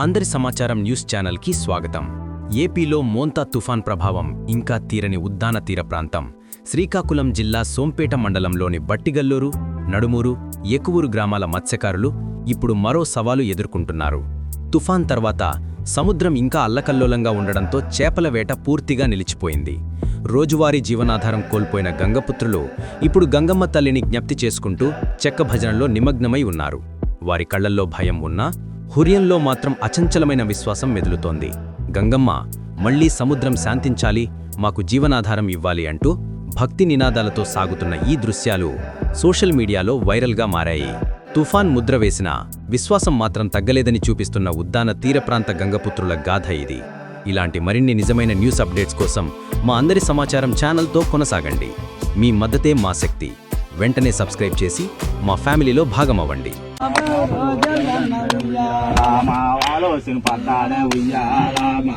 అందరి సమాచారం న్యూస్ ఛానల్కి స్వాగతం. ఏపీలో మోంతా తుఫాన్ ప్రభావం ఇంకా తీరని ఉద్దాన తీర ప్రాంతం. శ్రీకాకుళం జిల్లా సోంపేట మండలంలోని బట్టిగల్లూరు నడుమూరు ఎక్కువూరు గ్రామాల మత్స్యకారులు ఇప్పుడు మరో సవాలు ఎదుర్కొంటున్నారు. తుఫాన్ తర్వాత సముద్రం ఇంకా అల్లకల్లోలంగా ఉండడంతో చేపల వేట పూర్తిగా నిలిచిపోయింది. రోజువారీ జీవనాధారం కోల్పోయిన గంగపుత్రులు ఇప్పుడు గంగమ్మ తల్లిని జ్ఞప్తి చేసుకుంటూ చెక్క భజనలో నిమగ్నమై ఉన్నారు. వారి కళ్ళల్లో భయం ఉన్నా హురియంలో మాత్రం అచంచలమైన విశ్వాసం మెదులుతోంది. గంగమ్మ మళ్ళీ సముద్రం శాంతించాలి మాకు జీవనాధారం ఇవ్వాలి అంటూ భక్తి నినాదాలతో సాగుతున్న ఈ దృశ్యాలు సోషల్ మీడియాలో వైరల్గా మారాయి. తుఫాన్ ముద్ర వేసిన విశ్వాసం మాత్రం తగ్గలేదని చూపిస్తున్న ఉద్దాన తీరప్రాంత గంగపుత్రుల గాథ ఇది. ఇలాంటి మరిన్ని నిజమైన న్యూస్ అప్డేట్స్ కోసం మా అందరి సమాచారం ఛానల్తో కొనసాగండి. మీ మద్దతే మా శక్తి. వెంటనే సబ్స్క్రైబ్ చేసి మా ఫ్యామిలీలో భాగమవ్వండి మా వాలోసిన పట్టానే ఉయ్యాల మా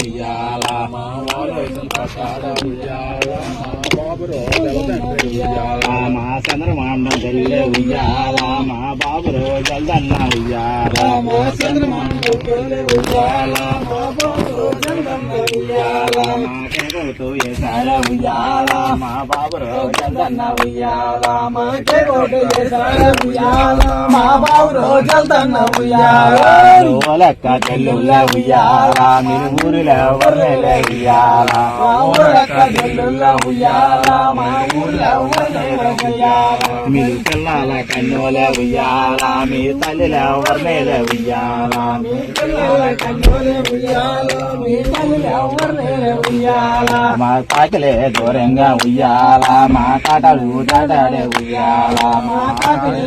ఉయ్యాల మా వాలోసిన పట్టానే ఉయ్యాల మా బాబులో జల్దన్న ఉయ్యాల మా చంద్రమాండం తెల్లే మా బాబులో జల్దన్నా ఉయ్యాలా మా చంద్రమాండం మా బాబులో జల్దన్న ఉయ్యాల మా ఏసార ఉయ్యాల మా బాబులో జల్దన్న ఉయ్యాల మా ఏసార ఉయ్యాల మా బాబులో జల్దన్న ఉయ్యాల ఓలక్క చెల్లుల ఉయ్యాల మీరు ఊరిలో వర్రెలే ఉయ్యాల ఓలక్క చెల్లుల ఉయ్యాల మా ఊరిలో వర్రెలే ఉయ్యాల మీరు పిల్లల కన్నుల ఉయ్యాల మీ తల్లిల వర్రెలే ఉయ్యాల మీ పిల్లల కన్నుల ఉయ్యాల మీ తల్లిల వర్రెలే ఉయ్యాల మా కాకలే దూరంగా ఉయ్యాల మా కాటలు దాటాడే ఉయ్యాల మా కాకలే